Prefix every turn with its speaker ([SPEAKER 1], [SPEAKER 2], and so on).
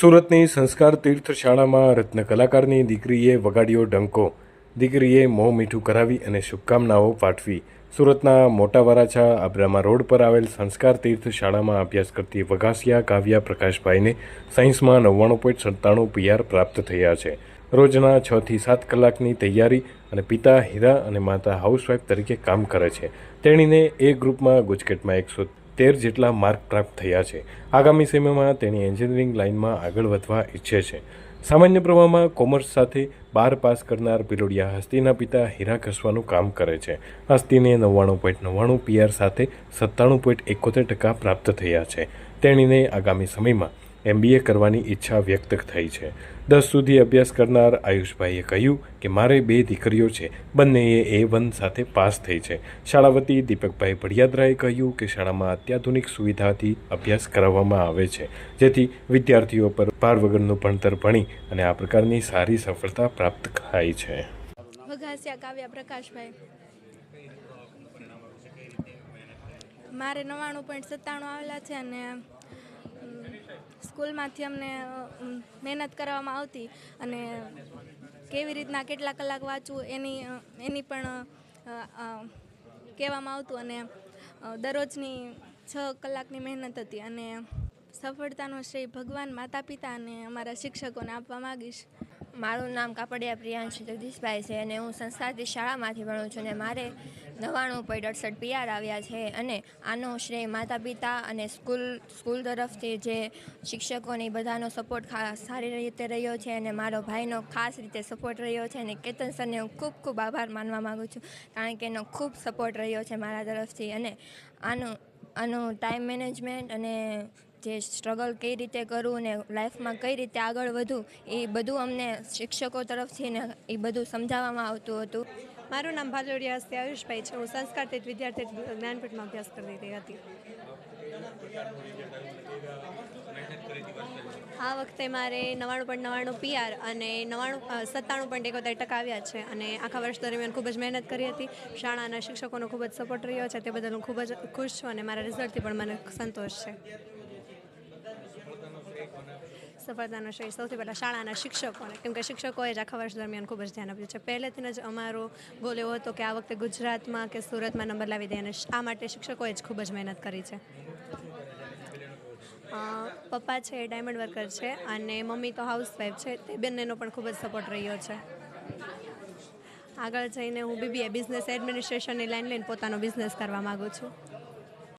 [SPEAKER 1] સુરતની સંસ્કાર તીર્થ શાળામાં રત્ન કલાકારની દીકરીએ વગાડ્યો ડંકો. દીકરીએ મોં મીઠું કરાવી અને શુભકામનાઓ પાઠવી. સુરતના મોટા વરાછા આબ્રામા રોડ પર આવેલ સંસ્કાર તીર્થ શાળામાં અભ્યાસ કરતી વઘાસિયા કાવ્યા પ્રકાશભાઈને સાયન્સમાં નવ્વાણું પોઈન્ટ સત્તાણું પીઆર પ્રાપ્ત થયા છે. રોજના છ થી સાત કલાકની તૈયારી અને પિતા હીરા અને માતા હાઉસવાઇફ તરીકે કામ કરે છે. તેણીને એ ગ્રુપમાં ગુજકેટમાં એકસો તેર જેટલા માર્ક પ્રાપ્ત થયા છે. આગામી સમયમાં તેણી એન્જિનિયરિંગ લાઇનમાં આગળ વધવા ઈચ્છે છે. સામાન્ય પ્રવાહમાં કોમર્સ સાથે બાર પાસ કરનાર પિલોડિયા હસ્તીના પિતા હીરા કસવાનું કામ કરે છે. હસ્તીને નવ્વાણું પોઈન્ટ નવ્વાણું પીઆર સાથે સત્તાણું પોઈન્ટ એકોતેર ટકા પ્રાપ્ત થયા છે. તેણીને આગામી સમયમાં એમબીએ કરવાની ઈચ્છા વ્યક્ત થઈ છે. દસ સુધી અભ્યાસ કરનાર આયુષભાઈએ કહ્યું કે, મારે બે દીકરીઓ છે. બંનેએ એ વન સાથે પાસ થઈ છે. શાળા વતી દીપકભાઈ ભડિયાદરાએ કહ્યું કે, શાળામાં અત્યાધુનિક સુવિધાથી અભ્યાસ કરાવવામાં આવે છે. જેથી વિદ્યાર્થીઓ પર ભાર વગરનું ભણતર ભણી અને આ પ્રકારની સારી સફળતા પ્રાપ્ત થાય છે.
[SPEAKER 2] મારે નવ્વાણું પોઈન્ટ સત્તાણું આવેલા છે અને સ્કૂલમાંથી અમને મહેનત કરવામાં આવતી અને કેવી રીતના કેટલા કલાક વાંચવું એની એની પણ કહેવામાં આવતું અને દરરોજની છ કલાકની મહેનત હતી અને સફળતાનો શ્રેય ભગવાન માતા પિતા અને અમારા શિક્ષકોને આપવા માગીશ.
[SPEAKER 3] મારું નામ કાપડિયા પ્રિયાંશ જગદીશભાઈ છે અને હું સંસ્થાથી શાળામાંથી ભણું છું અને મારે નવ્વાણું પોઈન્ટ અડસઠ પીઆર આવ્યા છે અને આનો શ્રેય માતા પિતા અને સ્કૂલ સ્કૂલ તરફથી જે શિક્ષકોને બધાનો સપોર્ટ સારી રીતે રહ્યો છે અને મારો ભાઈનો ખાસ રીતે સપોર્ટ રહ્યો છે અને કેતન સરને હું ખૂબ ખૂબ આભાર માનવા માગું છું કારણ કે એનો ખૂબ સપોર્ટ રહ્યો છે મારા તરફથી અને આનું આનું ટાઈમ મેનેજમેન્ટ અને જે સ્ટ્રગલ કઈ રીતે કરવું ને લાઈફમાં કઈ રીતે આગળ વધવું, એ બધું અમને શિક્ષકો તરફથી ને એ બધું સમજાવવામાં આવતું હતું.
[SPEAKER 4] મારું નામ ભાલોડિયા હસ્તે આયુષભાઈ છે. હું સંસ્કાર વિદ્યાર્થી જ્ઞાનપીઠમાં અભ્યાસ કરી રહી હતી. આ વખતે મારે નવ્વાણું પણ નવ્વાણું પીઆર અને નવ્વાણું સત્તાણું પણ એકોતેર ટકા આવ્યા છે અને આખા વર્ષ દરમિયાન ખૂબ જ મહેનત કરી હતી. શાળાના શિક્ષકોનો ખૂબ જ સપોર્ટ રહ્યો છે. તે બદલ હું ખૂબ જ ખુશ છું અને મારા રિઝલ્ટથી પણ મને સંતોષ છે. સફળતાનો શ્રેય સૌથી પહેલાં શાળાના શિક્ષકોને. કેમ કે શિક્ષકોએ જ આખા વર્ષ દરમિયાન ખૂબ જ ધ્યાન આપ્યું છે. પહેલેથી જ અમારો ગોલ એવો હતો કે આ વખતે ગુજરાતમાં કે સુરતમાં નંબર લાવી દે અને આ માટે શિક્ષકોએ જ ખૂબ જ મહેનત કરી છે. પપ્પા છે, ડાયમંડ વર્કર છે અને મમ્મી તો હાઉસવાઈફ છે. તે બંનેનો પણ ખૂબ જ સપોર્ટ રહ્યો છે. આગળ જઈને હું બીબીએ, બિઝનેસ એડમિનિસ્ટ્રેશનની લાઈન લઈને પોતાનો બિઝનેસ કરવા માગું છું.